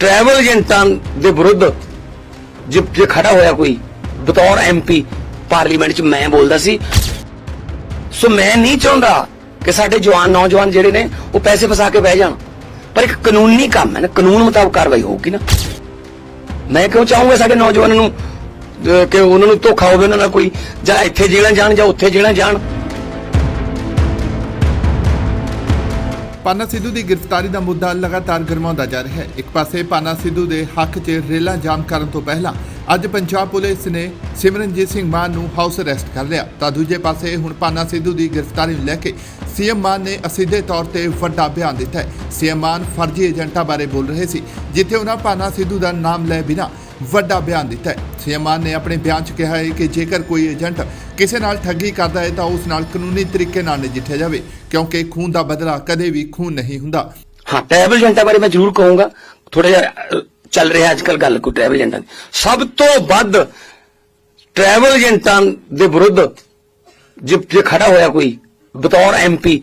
Travel ਏਜੰਟਾਂ ਦੇ ਵਿਰੁੱਧ ਜੇ ਜੇ ਖੜਾ ਹੋਇਆ ਕੋਈ ਬਤੌਰ ਐਮਪੀ ਪਾਰਲੀਮੈਂਟ 'ਚ ਮੈਂ ਬੋਲਦਾ ਸੀ ਸੋ ਮੈਂ ਨਹੀਂ ਚਾਹੁੰਦਾ ਕਿ ਸਾਡੇ ਜਵਾਨ ਨੌਜਵਾਨ ਜਿਹੜੇ ਨੇ ਉਹ ਪੈਸੇ ਫਸਾ ਕੇ ਬਹਿ ਜਾਣ ਪਰ ਇੱਕ ਕਾਨੂੰਨੀ ਕੰਮ ਹੈ ਨਾ ਕਾਨੂੰਨ ਮੁਤਾਬਕ ਕਾਰਵਾਈ ਹੋਊਗੀ ਨਾ ਮੈਂ ਕਿਉਂ ਚਾਹੂੰਗਾ ਸਾਡੇ ਨੌਜਵਾਨਾਂ ਨੂੰ ਕਿ ਉਹਨਾਂ ਨੂੰ ਧੋਖਾ ਹੋਵੇ ਉਹਨਾਂ ਨਾਲ ਕੋਈ ਜਾਂ ਇੱਥੇ ਜੇਲ੍ਹਾਂ ਜਾਣ ਜਾਂ ਉੱਥੇ ਜੇਲ੍ਹਾਂ ਜਾਣ ਪਾਨਾ ਸਿੱਧੂ ਦੀ ਗ੍ਰਿਫਤਾਰੀ ਦਾ ਮੁੱਦਾ ਲਗਾਤਾਰ ਗਰਮਾਉਂਦਾ ਜਾ ਰਿਹਾ ਹੈ। ਇੱਕ ਪਾਸੇ ਪਾਨਾ ਸਿੱਧੂ ਦੇ ਹੱਕ 'ਚ ਰੇਲਾਂ ਜਾਮ ਕਰਨ ਤੋਂ ਪਹਿਲਾਂ ਅੱਜ ਪੰਜਾਬ ਪੁਲਿਸ ਨੇ ਸਿਮਰਨਜੀਤ ਸਿੰਘ ਮਾਨ ਨੂੰ ਹਾਊਸ ਅਰੈਸਟ ਕਰ ਲਿਆ। ਤਾਂ ਦੂਜੇ ਪਾਸੇ ਹੁਣ ਪਾਨਾ ਸਿੱਧੂ ਦੀ ਗ੍ਰਿਫਤਾਰੀ ਨੂੰ ਲੈ ਕੇ ਸੀਐਮ ਮਾਨ ਨੇ ਅਸਿੱਧੇ ਤੌਰ ਤੇ ਵੱਡਾ ਬਿਆਨ ਦਿੱਤਾ ਹੈ। ਸੀਐਮ ਮਾਨ ਫਰਜ਼ੀ ਏਜੰਟਾਂ ਬਾਰੇ ਬੋਲ ਰਹੇ ਸੀ, ਜਿੱਥੇ ਉਹਨਾਂ ਪਾਨਾ ਸਿੱਧੂ ਦਾ ਨਾਮ ਲੈ ਬਿਨਾਂ ਵੱਡਾ ਬਿਆਨ ਦਿੱਤਾ ਹੈ। ਸੀਐਮ ਨੇ ਆਪਣੇ ਬਿਆਨ 'ਚ ਕਿਹਾ ਹੈ ਕਿ ਜੇਕਰ ਕੋਈ ਏਜੰਟ ਕਿਸੇ ਨਾਲ ਠੱਗੀ ਕਰਦਾ ਹੈ, ਤਾਂ ਉਸ ਨਾਲ ਕਾਨੂੰਨੀ ਤਰੀਕੇ ਨਾਲ ਨਜਿੱਠਿਆ ਜਾਵੇ, ਕਿਉਂਕਿ ਖੂਨ ਦਾ ਬਦਲਾ ਕਦੇ ਵੀ ਖੂਨ ਨਹੀਂ ਹੁੰਦਾ। ਹਾਂ ਟਰੈਵਲ ਏਜੰਟਾਂ ਬਾਰੇ ਮੈਂ ਜ਼ਰੂਰ ਕਹੂੰਗਾ। ਥੋੜਾ ਜਿਹਾ ਚੱਲ ਰਿਹਾ ਅੱਜ ਕੱਲ ਗੱਲ ਕੋਈ ਟਰੈਵਲ ਏਜੰਟਾਂ ਦੀ। ਸਭ ਤੋਂ ਵੱਧ ਟ੍ਰੈਵਲ ਏਜੰਟਾਂ ਦੇ ਵਿਰੁੱਧ ਜੇ ਖੜਾ ਹੋਇਆ ਕੋਈ, ਬਤੌਰ ਐਮਪੀ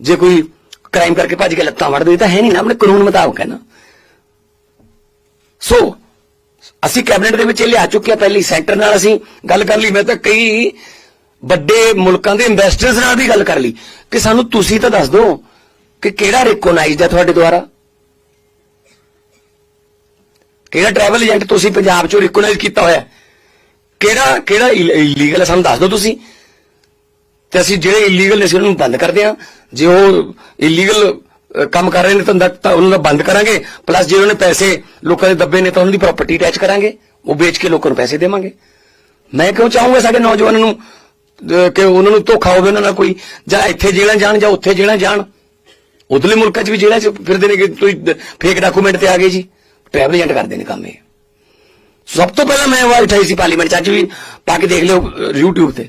ਜੇ ਕੋਈ ਕ੍ਰਾਈਮ ਕਰਕੇ ਭੱਜ ਕੇ ਲੱਤਾਂ ਵੱਢ ਤਾਂ ਹੈ ਨਹੀਂ ਨਾ, ਆਪਣੇ ਕਾਨੂੰਨ ਮੁਤਾਬਕ ਹੈ ਨਾ। ਸੋ ਅਸੀਂ ਕੈਬਨਿਟ ਦੇ ਵਿੱਚ ਇਹ ਲਿਆ ਚੁੱਕੇ ਆ ਪਹਿਲੀ ਸੈਂਟਰ ਨਾਲ ਅਸੀਂ ਗੱਲ ਕਰ ਲਈ। ਮੈਂ ਤਾਂ ਕਈ ਵੱਡੇ ਮੁਲਕਾਂ ਦੇ ਇਨਵੈਸਟਰਸ ਨਾਲ ਵੀ ਗੱਲ ਕਰ ਲਈ। ਕਿ ਸਾਨੂੰ ਤੁਸੀਂ ਤਾਂ ਦੱਸ ਦਿਓ ਕਿ ਕਿਹੜਾ ਰੈਕੋਗਨਾਈਜ਼ਡ ਹੈ ਤੁਹਾਡੇ ਦੁਆਰਾ? ਕਿਹੜਾ ਟਰੈਵਲ ਏਜੰਟ ਤੁਸੀਂ ਪੰਜਾਬ ਚੋਂ ਰੈਕੋਗਨਾਈਜ਼ ਕੀਤਾ ਹੋਇਆ? ਕਿਹੜਾ ਕਿਹੜਾ ਇਲੀਗਲ ਹੈ? ਸਾਨੂੰ ਦੱਸ ਦਿਓ ਤੁਸੀਂ। ਤੇ ਅਸੀਂ ਜਿਹੜੇ ਇਲੀਗਲ ਨੇ ਅਸੀਂ ਉਹਨਾਂ ਨੂੰ ਬੰਦ ਕਰਦੇ ਹਾਂ। ਜੇ ਉਹ ਇਲੀਗਲ ਕੰਮ ਕਰ ਰਹੇ ਨੇ ਤਾਂ ਉਹਨਾਂ ਦਾ ਬੰਦ ਕਰਾਂਗੇ। ਪਲੱਸ ਜੇ ਉਹਨਾਂ ਨੇ ਪੈਸੇ ਲੋਕਾਂ ਦੇ ਦੱਬੇ ਨੇ ਤਾਂ ਉਹਨਾਂ ਦੀ ਪ੍ਰਾਪਰਟੀ ਅਟੈਚ ਕਰਾਂਗੇ। ਉਹ ਵੇਚ ਕੇ ਲੋਕਾਂ ਨੂੰ ਪੈਸੇ ਦੇਵਾਂਗੇ। ਮੈਂ ਕਿਉਂ ਚਾਹੂੰਗਾ ਸਾਡੇ ਨੌਜਵਾਨਾਂ ਨੂੰ ਕਿ ਉਹਨਾਂ ਨੂੰ ਧੋਖਾ ਹੋਵੇ ਉਹਨਾਂ ਨਾਲ ਕੋਈ? ਜਾਂ ਇੱਥੇ ਜੇਲ੍ਹਾਂ ਜਾਣ ਜਾਂ ਉੱਥੇ ਜੇਲ੍ਹਾਂ ਜਾਣ। ਉਧਰਲੇ ਮੁਲਕਾਂ 'ਚ ਵੀ ਜੇਲ੍ਹਾਂ 'ਚ ਫਿਰਦੇ ਨੇ ਕਿ ਤੁਸੀਂ ਫੇਕ ਡਾਕੂਮੈਂਟ ਤੇ ਆ ਗਏ ਜੀ। ਟਰੈਵਲ ਏਜੰਟ ਕਰਦੇ ਨੇ ਕੰਮ ਇਹ। ਸਭ ਤੋਂ ਪਹਿਲਾਂ ਮੈਂ ਆਵਾਜ਼ ਉਠਾਈ ਸੀ ਪਾਰਲੀਮੈਂਟ 'ਚ। ਅੱਜ ਵੀ ਪਾ ਕੇ ਦੇਖ ਲਿਓ ਅਹ, YouTube ਤੇ।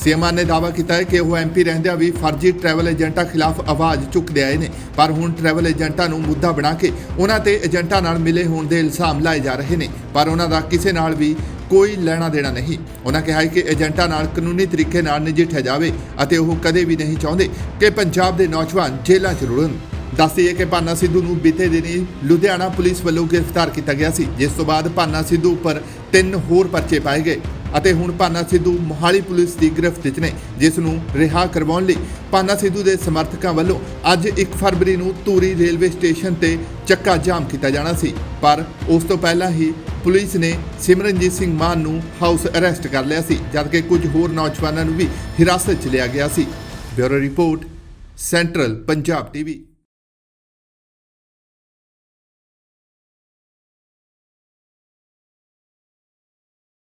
ਹੋ ਸੀਐਮ ਨੇ ਦਾਅਵਾ ਕੀਤਾ ਹੈ ਕਿ ਉਹ ਐਮਪੀ ਰਹਿੰਦਿਆਂ ਵੀ ਫਰਜ਼ੀ ਟਰੈਵਲ ਏਜੰਟਾਂ ਖਿਲਾਫ ਆਵਾਜ਼ ਚੁੱਕਦੇ ਆਏ ਨੇ। ਪਰ ਹੁਣ ਟਰੈਵਲ ਏਜੰਟਾਂ ਨੂੰ ਮੁੱਦਾ ਬਣਾ ਕੇ ਉਹਨਾਂ ਤੇ ਏਜੰਟਾਂ ਨਾਲ ਮਿਲੇ ਹੋਣ ਦੇ ਇਲਜ਼ਾਮ ਲਾਏ ਜਾ ਰਹੇ ਨੇ। ਪਰ ਉਹਨਾਂ ਦਾ ਕਿਸੇ ਨਾਲ ਵੀ ਕੋਈ ਲੈਣਾ ਦੇਣਾ ਨਹੀਂ। ਉਹਨਾਂ ਕਿਹਾ ਕਿ ਏਜੰਟਾਂ ਨਾਲ ਕਾਨੂੰਨੀ ਤਰੀਕੇ ਨਾਲ ਨਜਿੱਠਿਆ ਜਾਵੇ ਅਤੇ ਉਹ ਕਦੇ ਵੀ ਨਹੀਂ ਚਾਹੁੰਦੇ ਕਿ ਪੰਜਾਬ ਦੇ ਨੌਜਵਾਨ ਜੇਲ੍ਹਾਂ 'ਚ ਰੁੜਨ। ਦੱਸਦੀਏ ਕਿ ਪਾਨਾ ਸਿੱਧੂ ਨੂੰ ਬੀਤੇ ਦਿਨੀ ਲੁਧਿਆਣਾ ਪੁਲਿਸ ਵੱਲੋਂ ਗ੍ਰਿਫਤਾਰ ਕੀਤਾ ਗਿਆ ਸੀ, ਜਿਸ ਤੋਂ ਬਾਅਦ ਪਾਨਾ ਸਿੱਧੂ ਉੱਪਰ ਤਿੰਨ ਹੋਰ ਪਰਚੇ ਪਾਏ ਗਏ। ਅਤੇ ਹੁਣ ਪਾਨਾ ਸਿੱਧੂ ਮੋਹਾਲੀ ਪੁਲਿਸ ਦੀ ਗ੍ਰਿਫਤ 'ਚ ਨੇ, ਜਿਸ ਨੂੰ ਰਿਹਾ ਕਰਵਾਉਣ ਲਈ ਪਾਨਾ ਸਿੱਧੂ ਦੇ ਸਮਰਥਕਾਂ ਵੱਲੋਂ ਅੱਜ 1 ਫਰਵਰੀ ਨੂੰ ਧੂਰੀ ਰੇਲਵੇ ਸਟੇਸ਼ਨ ਤੇ ਚੱਕਾ ਜਾਮ ਕੀਤਾ ਜਾਣਾ ਸੀ। ਪਰ ਉਸ ਤੋਂ ਪਹਿਲਾਂ ਹੀ ਪੁਲਿਸ ਨੇ ਸਿਮਰਨਜੀਤ ਸਿੰਘ ਮਾਨ ਨੂੰ ਹਾਊਸ ਅਰੈਸਟ ਕਰ ਲਿਆ ਸੀ, ਜਦਕਿ ਕੁਝ ਹੋਰ ਨੌਜਵਾਨਾਂ ਨੂੰ ਵੀ ਹਿਰਾਸਤ 'ਚ ਲਿਆ ਗਿਆ ਸੀ। Bureau report, central Punjab TV.